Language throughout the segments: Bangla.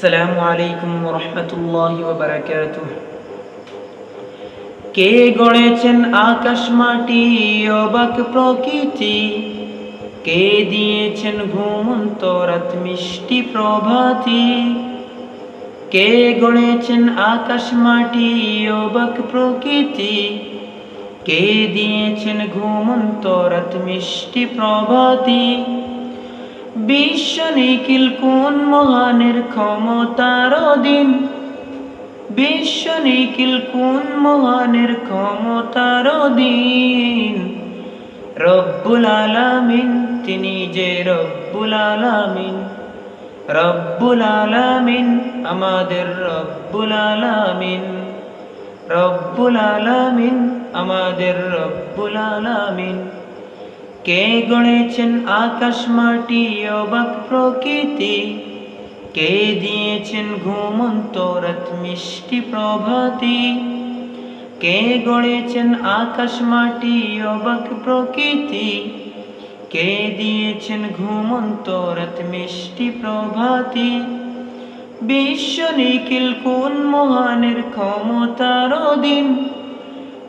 আসসালামু আলাইকুম রহমতুল্লাহ বারাকাত কে গড়েছেন আকাশ মাটি, অবাক প্রকৃতি? কে দিয়েছেন ঘুমন্ত রাত মিষ্টি প্রভাতি? কে গড়েছেন আকাশ মাটি, অবাক প্রকৃতি? কে দিয়েছেন ঘুমন্ত রাত মিষ্টি প্রভাতি? বিশ্ব নিখিল কোন মহানের ক্ষমতার দিন বিশ্ব নিখিল কোন মহানের ক্ষমতার দিন রব্বুল আলামিন, তিনি যে রব্বুল আলামিন। রব্বুল আলামিন, আমাদের রব্বুল আলামিন। রব্বুল আলামিন, আমাদের রব্বুল আলামিন। কে গড়েছেন আকাশ মাটি অবাক প্রকৃতি? কে দিয়েছেন ঘুমন্ত রাত মিষ্টি প্রভাতি? কে গড়েছেন আকাশ মাটি অবাক প্রকৃতি? কে দিয়েছেন ঘুমন্ত রাত মিষ্টি প্রভাতি? বিশ্ব নিখিল কোন মহানের ক্ষমতার দিন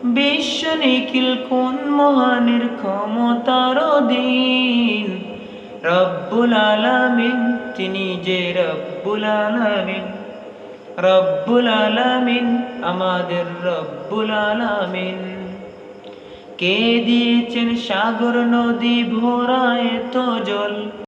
বিশ্ব নিখিল কোন মহানের ক্ষমতার দিন রব্বুল আলামিন, তিনি যে রব্বুল আলামিন। রব্বুল আলামিন, আমাদের রব্বুল আলামিন। কে দিয়েছেন সাগর নদী ভরা এত জল?